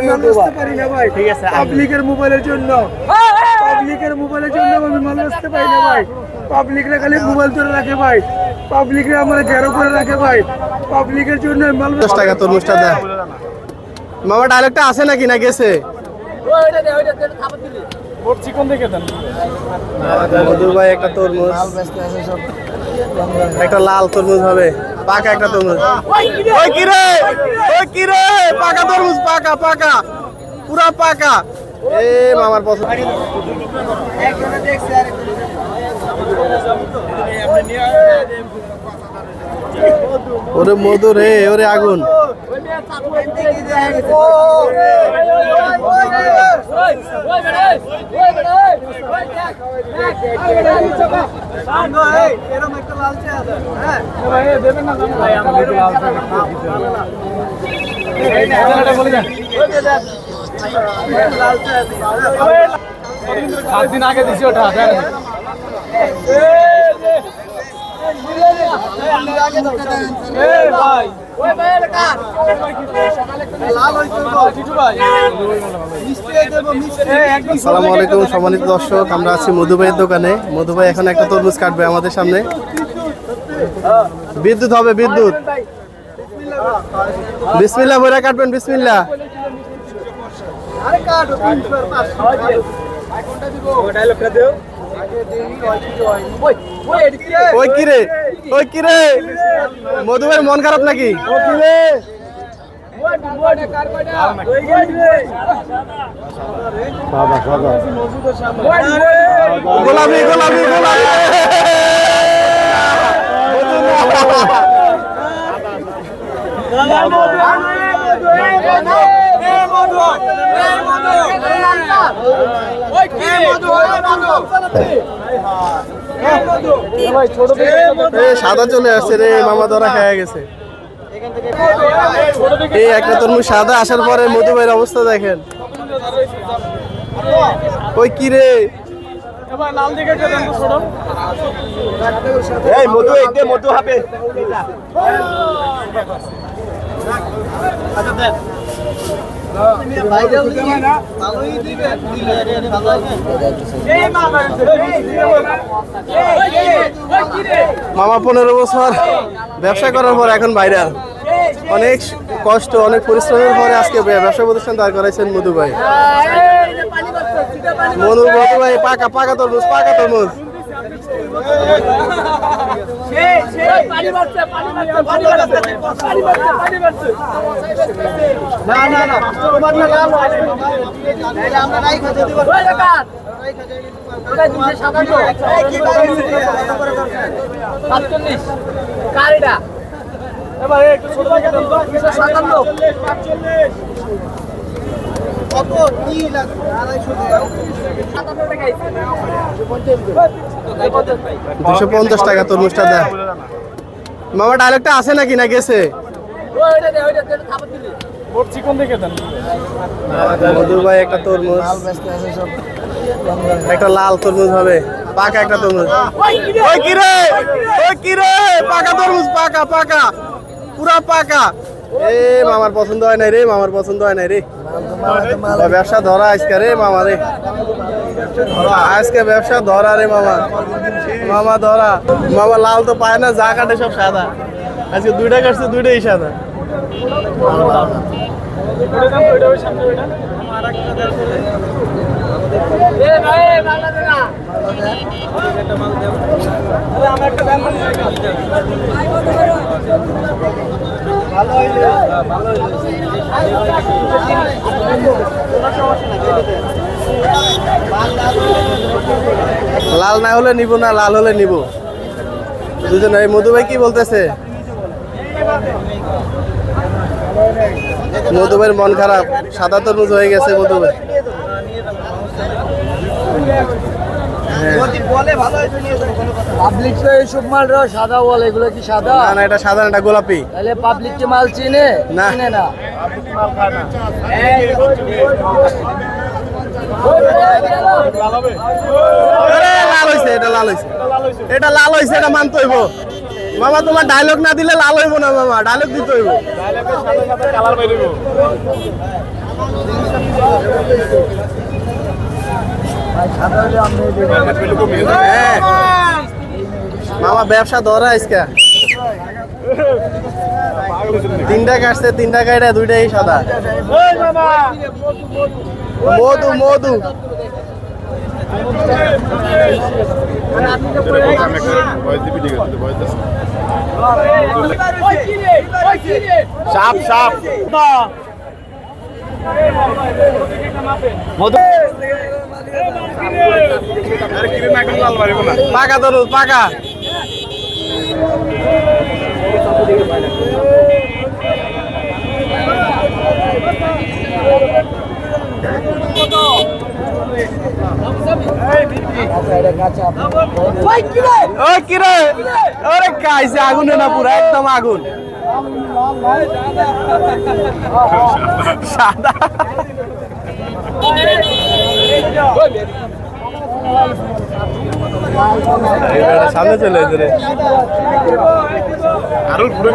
মাল আসতে পারি না ভাই। ঠিক আছে, পাবলিকের মোবাইলের জন্য। পাবলিকের মোবাইলের জন্য আমি মাল আসতে পারি না ভাই। পাবলিকরা খালি মোবাইল ধরে রাখে ভাই। পাবলিকরা আমার ঘেরো করে রাখে ভাই। পাবলিকের জন্য মাল দশ টাকা তরমুজটা দেয় মামা ডায়লগটা আছে নাকি? না গেছে। মধুর ভাই একটা তরমুজ। একটা লাল তরমুজ হবে। পাকা একটা তরমুজ। ওই কি রে? ওই কি পাকা তরমুজ, পাকা পাকা। পুরা পাকা। এ, মামার পছন্দ। ওরে মধু রে, ওরে আগুন। সাত দিন আগে দিছি ওটা সম্মানিত দর্শক। আমরা আছি মধুভাইয়ের দোকানে। মধুভাই এখন একটা তরমুজ কাটবে আমাদের সামনে। বিদ্যুৎ হবে, বিদ্যুৎ। বিসমিল্লাহ ভরে কাটবেন, বিসমিল্লাহ। ওই কি ওই কি রে? মন খারাপ নাকি? গোলাপি গোলাপি গোলাপি। সাদা চলে আসছে রে, মামা ধরা খেয়ে গেছে। এই একটা তরমুজ সাদা আসার পরে মধু ভাইয়ের অবস্থা দেখেন। ওই কি রে? এই মধু একদে মধু হবে। মামা পনেরো বছর ব্যবসা করার পর এখন ভাইরাল। অনেক কষ্ট অনেক পরিশ্রমের পরে আজকে ব্যবসা প্রতিষ্ঠান দাঁড় করাইছেন মধু ভাই। মধু মধু ভাই পাকা পাকা তরমুজ পাকা তরমুজ দুশো পঞ্চাশ টাকা তরমুজটা দেয় মামা ডায়লগটা আছে নাকি? না গেছে? মধুর ভাই একটা তরমুজ। একটা লাল তরমুজ হবে। পাকা একটা তরমুজ। ওই কি রে? ওই কি রে? পাকা তরমুজ পাকা পাকা। পুরা পাকা। এ, মামার পছন্দ হয় নাই রে, মামার পছন্দ হয় নাই রে। ব্যবসা ধরা আজকে রে, মামা রে। আজকে ব্যবসা ধরা রে, মামা। মামা ধরা। মামা লাল তো পায় না, যা কাটে সব সাদা। আজকে দুইটা কাটছে, দুইটাই সাদা। লাল না হলে নিব না, লাল হলে নিব দুজন, এই মধু ভাই কি বলতেছে মধু ভাইয়ের মন খারাপ, সাদা তরমুজ হয়ে গেছে মধু ভাই। পাবলিক তো এইসব মাল সাদা বল এগুলো কি সাদা? না এটা সাদা এটা গোলাপি। তাহলে পাবলিক কি মাল চিনে? না। চিনে না? লাল হইছে এটা লাল হইছে। এটা লাল হইছে এটা মানতে হইব। মামা তোমার ডায়লগ না দিলে লাল হইব না মামা ডায়লগ দিতে হইব। মামা ব্যবসা ধরা আজকে। তিনটা কাটছে তিনটা কাটা দুইটাই সাদা। মধু মধু। সাপ সাপ। পাকা তরুজ পাকা। ওই কিরে ওরে খাইছে আগুনে না পুরা একদম আগুন। সাদা। সামনে চলে রে। আরও ঘুরে